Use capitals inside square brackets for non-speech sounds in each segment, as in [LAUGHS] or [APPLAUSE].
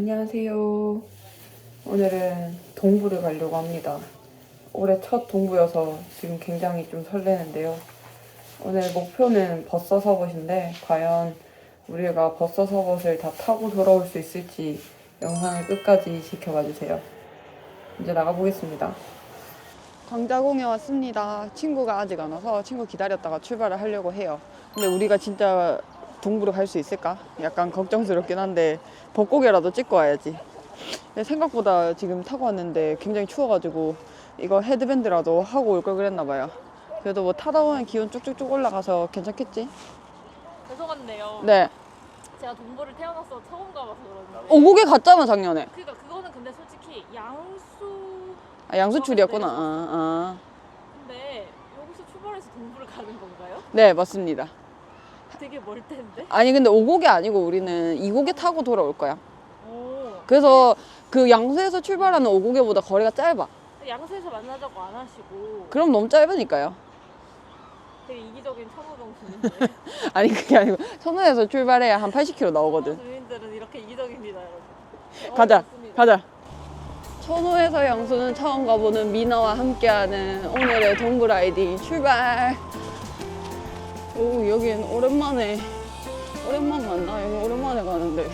안녕하세요. 오늘은 동부를 가려고 합니다. 올해 첫 동부여서 지금 굉장히 좀 설레는데요. 오늘 목표는 버서서봇인데 과연 우리가 버서서봇을 다 타고 돌아올 수 있을지 영상을 끝까지 지켜봐 주세요. 이제 나가보겠습니다. 광자공에 왔습니다. 친구가 아직 안 와서 친구 기다렸다가 출발을 하려고 해요. 근데 우리가 진짜 동부로 갈 수 있을까? 약간 걱정스럽긴 한데 벚고개라도 찍고 와야지. 생각보다 지금 타고 왔는데 굉장히 추워가지고 이거 헤드밴드라도 하고 올 걸 그랬나 봐요. 그래도 뭐 타다 보면 기온 쭉쭉쭉 올라가서 괜찮겠지? 죄송한데요. 네. 제가 동부를 태어나서 처음 가봐서 그런데. 오곡에 갔잖아 작년에. 그러니까 그거는 근데 솔직히 양수. 아, 양수출이었구나. 아, 아. 근데 여기서 출발해서 동부를 가는 건가요? 네 맞습니다. 되게 멀 텐데. 아니 근데 오곡이 아니고 우리는 이곡에 타고 돌아올 거야. 오. 그래서 그 양수에서 출발하는 오곡에보다 거리가 짧아. 양수에서 만나자고 안 하시고 그럼 너무 짧으니까요. 되게 이기적인 천호동 주민들. [LAUGHS] 아니 그게 아니고 천원에서 출발해야 한 80km 나오거든. 주민들은 이렇게 이기적입니다, 여러분. 가자, 어, 좋습니다. 가자. 천호에서 양수는 처음 가보는 미나와 함께하는 오늘의 동부 라이딩 출발. 오 여긴 오랜만에 오랜만 맞나? 여기 오랜만에 가는데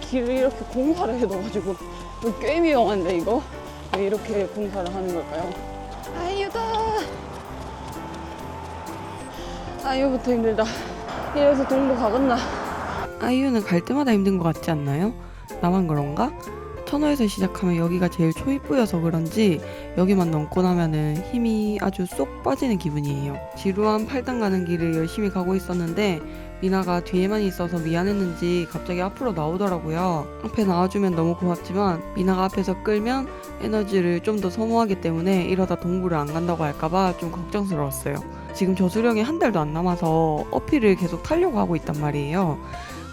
길을 이렇게 공사를 해둬가지고 꽤 위험한데 이거 왜 이렇게 공사를 하는 걸까요? 아유다. 아유부터 힘들다. 이래서 동부 가겠나? 아이유는 갈 때마다 힘든 것 같지 않나요? 나만 그런가? 천호에서 시작하면 여기가 제일 초입부여서 그런지 여기만 넘고 나면은 힘이 아주 쏙 빠지는 기분이에요. 지루한 팔당 가는 길을 열심히 가고 있었는데 미나가 뒤에만 있어서 미안했는지 갑자기 앞으로 나오더라고요. 앞에 나와주면 너무 고맙지만 미나가 앞에서 끌면 에너지를 좀 더 소모하기 때문에 이러다 동부를 안 간다고 할까봐 좀 걱정스러웠어요. 지금 저수령이 한 달도 안 남아서 어필을 계속 타려고 하고 있단 말이에요.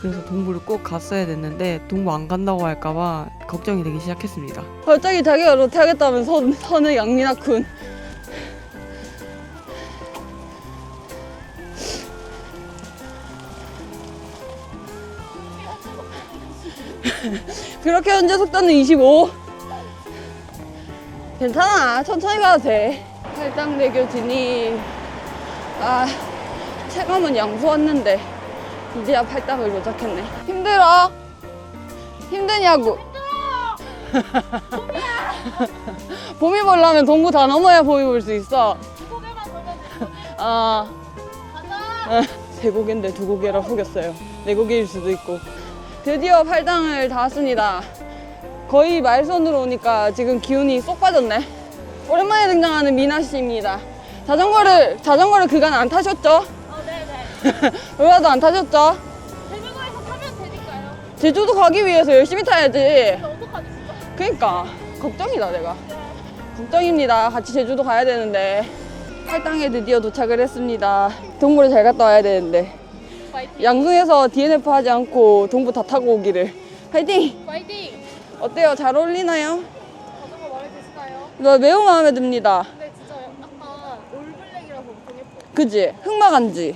그래서 동부를 꼭 갔어야 됐는데 동부 안 간다고 할까봐 걱정이 되기 시작했습니다. 갑자기 자기가 롯데 하겠다면 선, 선을 양민아 군. [LAUGHS] 그렇게 현재 속도는 25. 괜찮아. 천천히 가도 돼. 팔당대교 진입. 아, 체감은 양수 왔는데. 이제야 팔당을 도착했네. 힘들어? 힘드냐고. 봄이 보려면 동구 다 넘어야 봄이 볼 수 있어. 아, 가자. 세 고개인데 두 고개라 속였어요. 네 고개일 수도 있고. 드디어 팔당을 다 왔습니다. 거의 말선으로 오니까 지금 기운이 쏙 빠졌네. 오랜만에 등장하는 미나 씨입니다. 자전거를 자전거를 그간 안 타셨죠? 어, 네네. 의화도 안 타셨죠? 대구에서 타면 되니까요. 제주도 가기 위해서 열심히 타야지. 근데 어떡하지, 진짜. 그러니까 걱정이다 내가. 걱정입니다. 같이 제주도 가야 되는데 팔당에 드디어 도착을 했습니다. 동부를 잘 갔다 와야 되는데 파이팅. 양궁에서 DNF 하지 않고 동부 다 타고 오기를 파이팅! 파이팅. 어때요? 잘 어울리나요? 자전거 마음에 드시나요? 나 매우 마음에 듭니다. 근데 진짜 약간 올블랙이라서 엄청 예뻐. 그지? 흑마간지.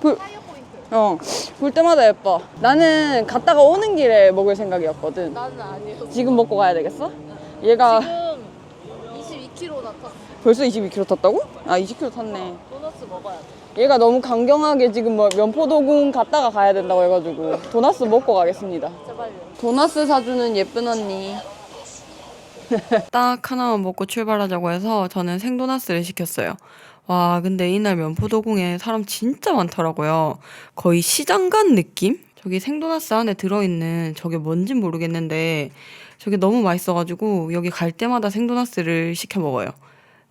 그- 포인트. 어, 볼 때마다 예뻐. 나는 갔다가 오는 길에 먹을 생각이었거든. 나는 아니에요. 지금 먹고 가야 되겠어? 얘가 지금 22kg 나탔어. 벌써 22km 탔다고? 아, 20km 탔네. 도넛 먹어야 돼. 얘가 너무 강경하게 지금 뭐 면포도궁 갔다가 가야 된다고 해가지고 도나스 먹고 가겠습니다. 제발요. 도나스 사주는 예쁜 언니. [LAUGHS] 딱 하나만 먹고 출발하자고 해서 저는 생도나스를 시켰어요. 와, 근데 이날 면포도궁에 사람 진짜 많더라고요. 거의 시장 간 느낌? 저기 생도나스 안에 들어있는 저게 뭔진 모르겠는데 저게 너무 맛있어가지고 여기 갈 때마다 생도나스를 시켜 먹어요.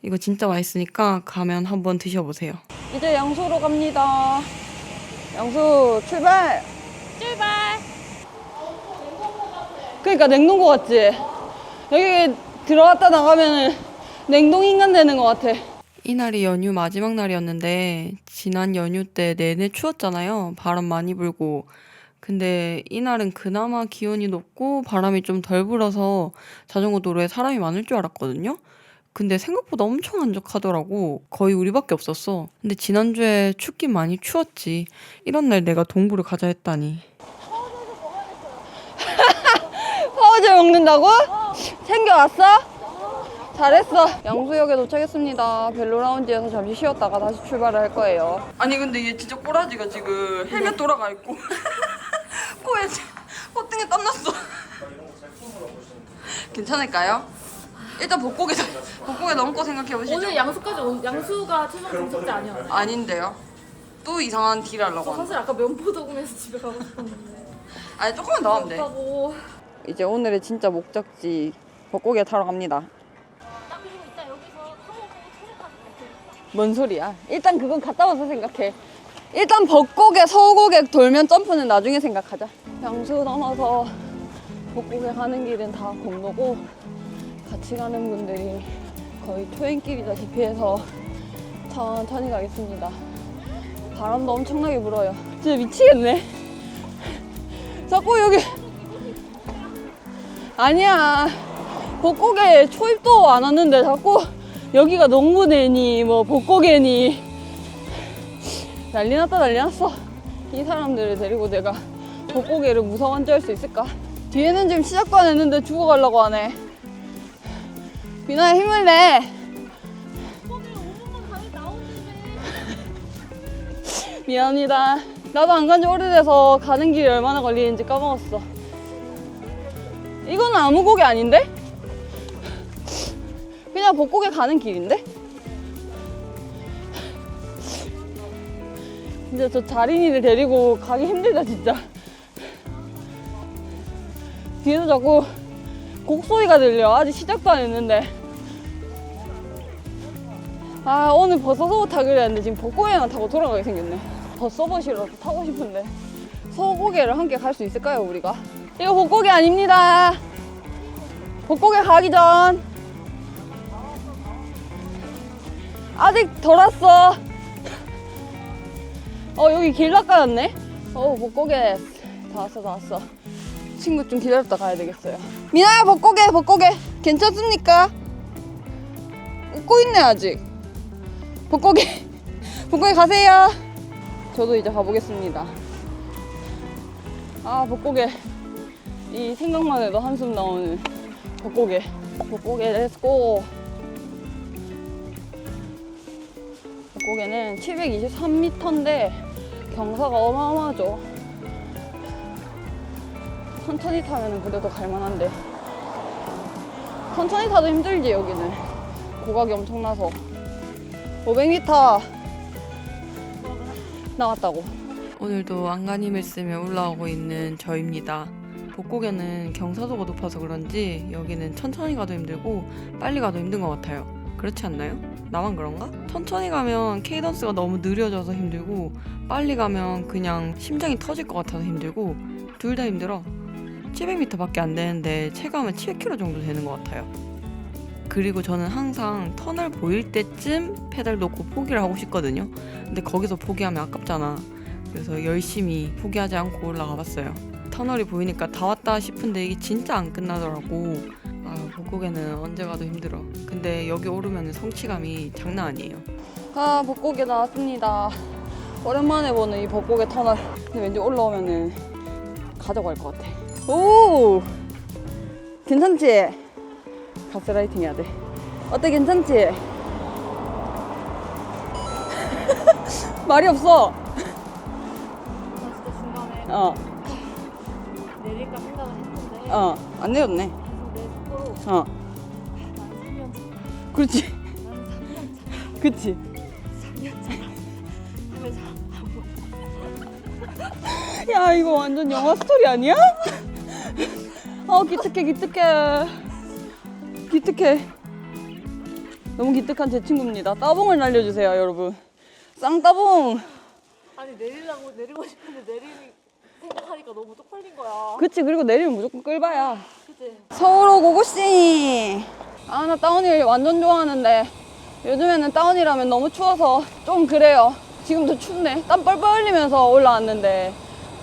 이거 진짜 맛있으니까 가면 한번 드셔보세요. 이제 양수로 갑니다. 양수 출발! 출발. 그러니까 냉동고 같지? 여기 들어갔다 나가면은 냉동 인간 되는 것 같아. 이날이 연휴 마지막 날이었는데 지난 연휴 때 내내 추웠잖아요. 바람 많이 불고. 근데 이날은 그나마 기온이 높고 바람이 좀 덜 불어서 자전거 도로에 사람이 많을 줄 알았거든요. 근데 생각보다 엄청 한적하더라고. 거의 우리밖에 없었어. 근데 지난주에 춥긴 많이 추웠지. 이런 날 내가 동부를 가자 했다니. 챙겨온다고? [LAUGHS] 챙겨왔어? 잘했어. 양수역에 도착했습니다. 벨로 라운지에서 잠시 쉬었다가 다시 출발을 할 거예요. 아니 근데 얘 진짜 꼬라지가 지금 헬멧 돌아가 있고 [LAUGHS] 코에 지- 콧등에 땀 났어. 괜찮을까요? 일단 복고개 넘은 거 생각해 보시죠. 오늘 양수까지 온, 양수가 최종 종착지 아니었나요? 아닌데요. 또 이상한 딜 하려고 저 하는. 사실 아까 면포 녹으면서 집에 가고 싶었는데 아니 조금만 더 하면 돼. 이제 오늘의 진짜 목적지 벚고개 타러 갑니다. 뭔 소리야? 일단 그건 갔다 와서 생각해. 일단 벚고개, 서고개 돌면 점프는 나중에 생각하자. 양수 넘어서 벚고개 가는 길은 다 공로고 같이 가는 분들이 거의 초행길이다시피 해서 천천히 가겠습니다. 바람도 엄청나게 불어요. 진짜 미치겠네. 자꾸 여기 아니야. 벚고개 초입도 안 왔는데 자꾸 여기가 농구네니 뭐 벚고개니. 난리 났다 난리 났어. 이 사람들을 데리고 내가 벚고개를 무서워한지 할수 있을까? 뒤에는 지금 시작도 안 했는데 죽어가려고 하네. 비나야 힘을 내. 오늘 5분만 가면 나오는데 미안합니다. 나도 안 간 지 오래돼서 가는 길이 얼마나 걸리는지 까먹었어. 이거는 아무 고개 아닌데? 그냥 벚고개 가는 길인데? 진짜 저 자린이를 데리고 가기 힘들다 진짜. 뒤에서 자꾸 곡소리가 들려. 아직 시작도 안 했는데. 아 오늘 버섯옷 타기로 했는데 지금 벚고개만 타고 돌아가게 생겼네. 버섯옷이라도 타고 싶은데. 서고개를 함께 갈 수 있을까요 우리가? 이거 벚고개 아닙니다. 벚고개 가기 전 아직 덜 왔어. 어 여기 길 낚아놨네? 어 벚고개 다 왔어 다 왔어. 친구 좀 기다렸다 가야 되겠어요. 미나야 벚고개 벚고개. 괜찮습니까? 웃고 있네 아직. 벚고개 벚고개 [LAUGHS] 가세요. 저도 이제 가보겠습니다. 아 벚고개. 이 생각만 해도 한숨 나오는 벚고개. 벚고개 렛츠고 벚고개는 723m인데 경사가 어마어마하죠. 천천히 타면 그래도 갈만한데. 천천히 타도 힘들지 여기는. 고각이 엄청나서. 500m 나왔다고. 오늘도 안간힘을 쓰며 올라오고 있는 저입니다. 복고개는 경사도가 높아서 그런지 여기는 천천히 가도 힘들고 빨리 가도 힘든 것 같아요 그렇지 않나요? 나만 그런가? 천천히 가면 케이던스가 너무 느려져서 힘들고 빨리 가면 그냥 심장이 터질 것 같아서 힘들고 둘 다 힘들어 700m밖에 안 되는데 체감은 7km 정도 되는 것 같아요. 그리고 저는 항상 터널 보일 때쯤 페달 놓고 포기를 하고 싶거든요. 근데 거기서 포기하면 아깝잖아. 그래서 열심히 포기하지 않고 올라가 봤어요. 터널이 보이니까 다 왔다 싶은데 이게 진짜 안 끝나더라고. 아, 복고개는 언제 가도 힘들어. 근데 여기 오르면 성취감이 장난 아니에요. 아, 복고개 나왔습니다. 오랜만에 보는 이 복고개 터널. 근데 왠지 올라오면은 가져갈 것 같아. 오! 괜찮지? 가스라이팅 해야 돼. 어때, 괜찮지? [LAUGHS] 말이 없어. 나 진짜 중간에 어, 내릴까 생각을 했는데 어, 안 내렸네. 어, 난 3년 차 그렇지. 나는 3년 차 그치. 3년 차 하면서 야, 이거 완전 영화 스토리 아니야? 어, 기특해, 기특해. 기특해. 너무 기특한 제 친구입니다. 따봉을 날려주세요, 여러분. 쌍따봉. 아니 내리려고 내리고 싶은데 내리 생각하니까 너무 쪽팔린 거야 그치, 그리고 내리면 무조건 끌바야. 그치? 서울 오 고 고고씨. 아, 나 다운힐 완전 좋아하는데 요즘에는 다운힐하면 너무 추워서 좀 그래요. 지금도 춥네. 땀 뻘뻘 흘리면서 올라왔는데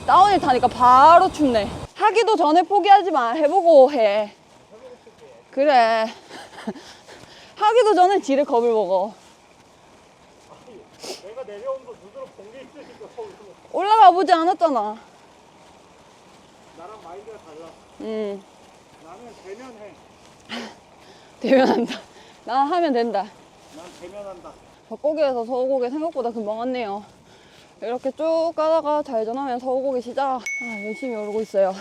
다운힐 타니까 바로 춥네. 하기도 전에 포기하지 마. 해보고 해. 그래. [LAUGHS] 하기도 전에 지를 겁을 먹어. 내가 내려온 거 눈으로 본 게 있으니까 올라가 보지 않았잖아. 나랑 마인드가 달라. 음. 대면해. 대면한다. [LAUGHS] 나 하면 된다. 난 대면한다. 벚고개에서 서우고개 생각보다 금방 왔네요. 이렇게 쭉 가다가 좌회전하면 서우고개 시작. 아, 열심히 오르고 있어요.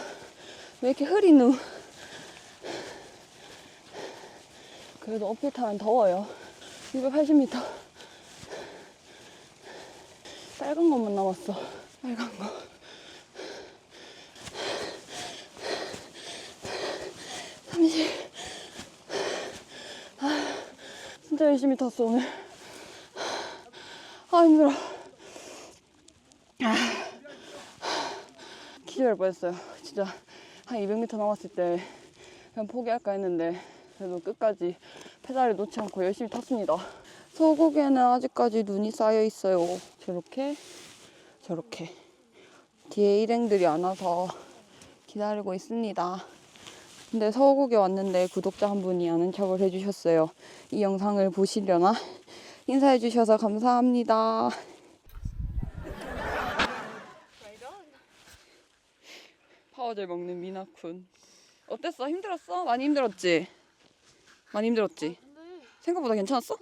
왜 이렇게 흐리누? 그래도 어필 타면 더워요. 280m. 빨간 것만 남았어. 빨간 거. 삼십. 아, 진짜 열심히 탔어, 오늘. 아 힘들어. 아, 기절할 뻔했어요. 진짜 한 200m 남았을 때 그냥 포기할까 했는데 그래도 끝까지 페달을 놓지 않고 열심히 탔습니다. 서곡에는 아직까지 눈이 쌓여 있어요. 저렇게 저렇게 뒤에 일행들이 안 와서 기다리고 있습니다. 근데 서곡에 왔는데 구독자 한 분이 아는 척을 해주셨어요. 이 영상을 보시려나? 인사해 주셔서 감사합니다. 파워젤 먹는 미나쿤. 어땠어? 힘들었어? 많이 힘들었지? 많이 힘들었지? 생각보다 괜찮았어?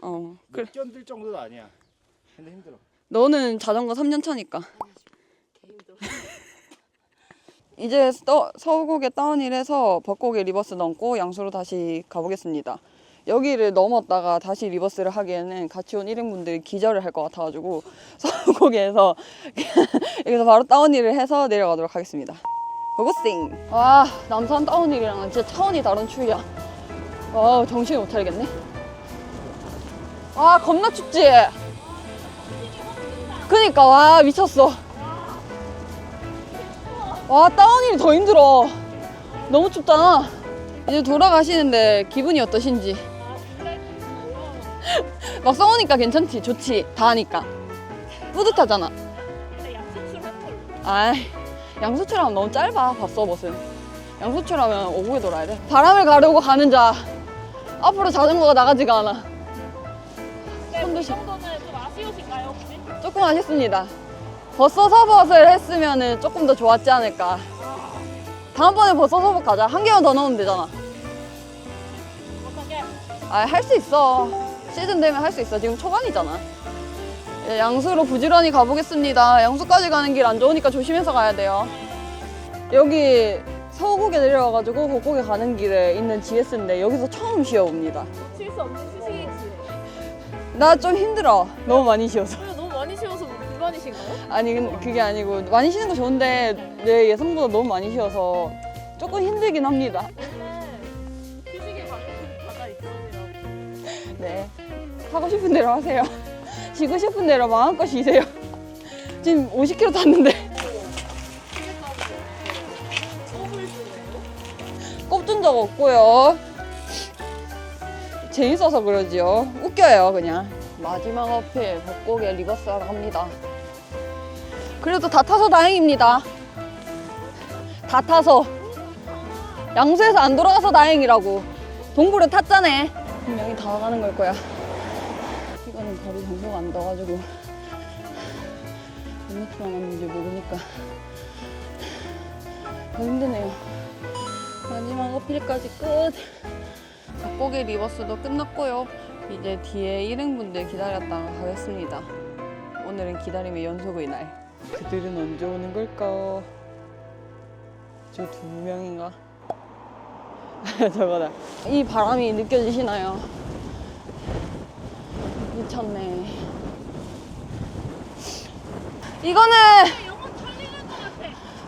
어. 그래. 못 견딜 정도는 아니야. 근데 힘들어. 너는 자전거 3년 차니까. [LAUGHS] 이제 떠, 서울국에 다운힐해서 벚곡에 리버스 넘고 양수로 다시 가보겠습니다. 여기를 넘었다가 다시 리버스를 하기에는 같이 온 일행분들이 기절을 할 것 같아가지고 [LAUGHS] 서울국에서 [LAUGHS] 여기서 바로 다운힐을 해서 내려가도록 하겠습니다. 고고싱! 와 남산 다운힐이랑은 진짜 차원이 다른 추위야. 와 정신을 못 차리겠네. 와 겁나 춥지? 그니까 와 미쳤어. 와 다운힐이 더 힘들어. 너무 춥잖아. 이제 돌아가시는데 기분이 어떠신지. [LAUGHS] 막 써오니까 괜찮지, 좋지, 다 하니까. 뿌듯하잖아. 아이, 양수철하면 너무 짧아, 밥서벗은. 양수철하면 오후에 돌아야 돼. 바람을 가르고 가는 자, 앞으로 자전거가 나가지가 않아. 손도 이 시- 정도는 좀 아쉬우신가요 혹시? 조금 아쉽습니다. 버서서벗을 했으면 조금 더 좋았지 않을까. 다음번에 버서서벗 가자. 한 개만 더 넣으면 되잖아. 어떻게? 아, 할 수 있어. 시즌 되면 할 수 있어. 지금 초반이잖아. 예, 양수로 부지런히 가보겠습니다. 양수까지 가는 길 안 좋으니까 조심해서 가야 돼요. 여기 서곡에 내려와가지고 곡곡에 가는 길에 있는 GS인데 여기서 처음 쉬어봅니다. 쉴 수 없는 휴식이지. 나 좀 힘들어. 너무 많이 쉬어서. 왜 너무 많이 쉬어서 불만이신가요? 아니 근 그게 아니고 많이 쉬는 거 좋은데 내 예상보다 너무 많이 쉬어서 조금 힘들긴 합니다. 원래 휴식에 가는 바가 있으시라고. 네. 하고 싶은 대로 하세요. [LAUGHS] 쉬고 싶은 대로 마음껏 쉬세요. [LAUGHS] 지금 50km 탔는데 꼽준 적 없고요. 재밌어서 그러지요. 웃겨요, 그냥. 마지막 어필, 벚곡에 리버스 하러 갑니다. 그래도 다 타서 다행입니다. 다 타서. 양수에서 안 돌아가서 다행이라고. 동굴에 탔잖아. 분명히 다 가는 걸 거야. 이거는 거리 정보가 안 떠가지고 몇 미터 남았는지 모르니까 더 힘드네요. 마지막 어필까지 끝. 닭고기 리버스도 끝났고요. 이제 뒤에 일행분들 기다렸다가 가겠습니다. 오늘은 기다림의 연속의 날. 그들은 언제 오는 걸까? 저 두 명인가? [LAUGHS] 저거다. 이 바람이 느껴지시나요? 미쳤네. 이거는.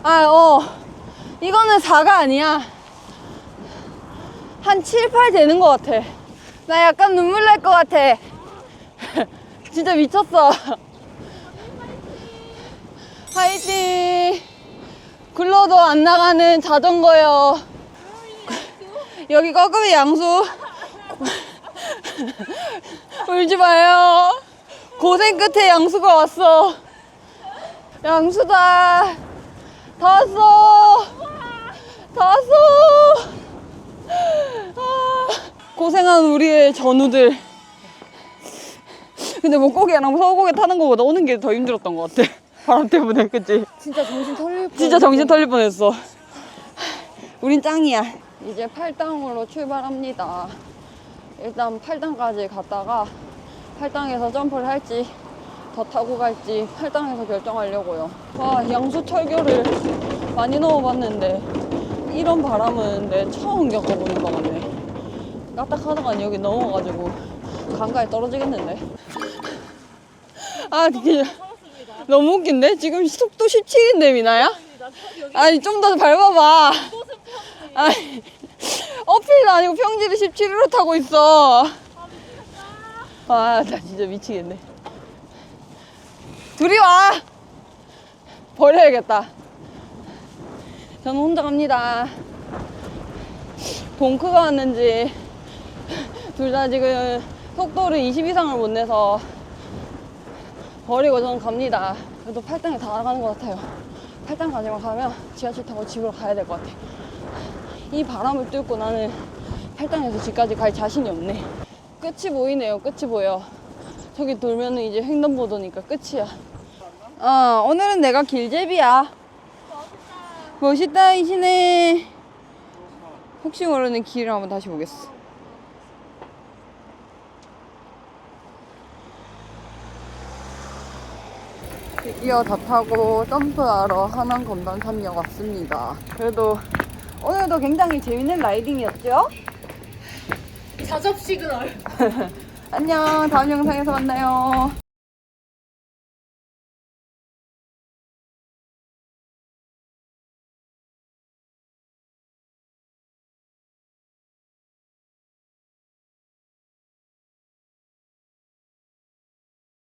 아, 어. 이거는 4가 아니야. 한 7, 8 되는 것 같아. 나 약간 눈물 날 것 같아. [LAUGHS] 진짜 미쳤어. [LAUGHS] 화이팅! 굴러도 안 나가는 자전거요. 여기 꺾으면 양수. 울지 마요. 고생 끝에 양수가 왔어. 양수다. 다 왔어. 다 왔어. 아, 고생한 우리의 전우들. 근데 목고기랑 서고기 타는 거보다 오는 게 더 힘들었던 것 같아. 바람 때문에, 그치? 진짜 정신 털릴 뻔. 진짜 정신 털릴 뻔했어. 우린 짱이야. 이제 8당으로 출발합니다. 일단 8당까지 갔다가 8당에서 점프를 할지 더 타고 갈지 8당에서 결정하려고요. 와, 양수 철교를 많이 넣어봤는데 이런 바람은 내 처음 겪어보는 것 같네. 까딱하다가 여기 넘어가지고 강가에 떨어지겠는데. 아, 진짜 너무 웃긴데? 지금 속도 17인데, 미나야? 아니, 좀 더 밟아봐. 아니, 어필도 아니고 평지를 17으로 타고 있어. 아, 나 진짜 미치겠네. 둘이 와! 버려야겠다. 저는 혼자 갑니다. 동크가 왔는지, 둘 다 지금 속도를 20 이상을 못 내서 버리고 저는 갑니다. 그래도 8등에 다 나가는 것 같아요. 8등까지만 가면 지하철 타고 집으로 가야 될 것 같아. 이 바람을 뚫고 나는 8등에서 집까지 갈 자신이 없네. 끝이 보이네요. 끝이 보여. 저기 돌면은 이제 횡단보도니까 끝이야. 어, 오늘은 내가 길제비야. 멋있다, 이신혜. 혹시 모르는 길을 한번 다시 보겠어. 드디어 다 타고 점프하러 하남 검단 산역 왔습니다. 그래도 오늘도 굉장히 재밌는 라이딩이었죠? 자접 시그널. [LAUGHS] 안녕. 다음 영상에서 만나요.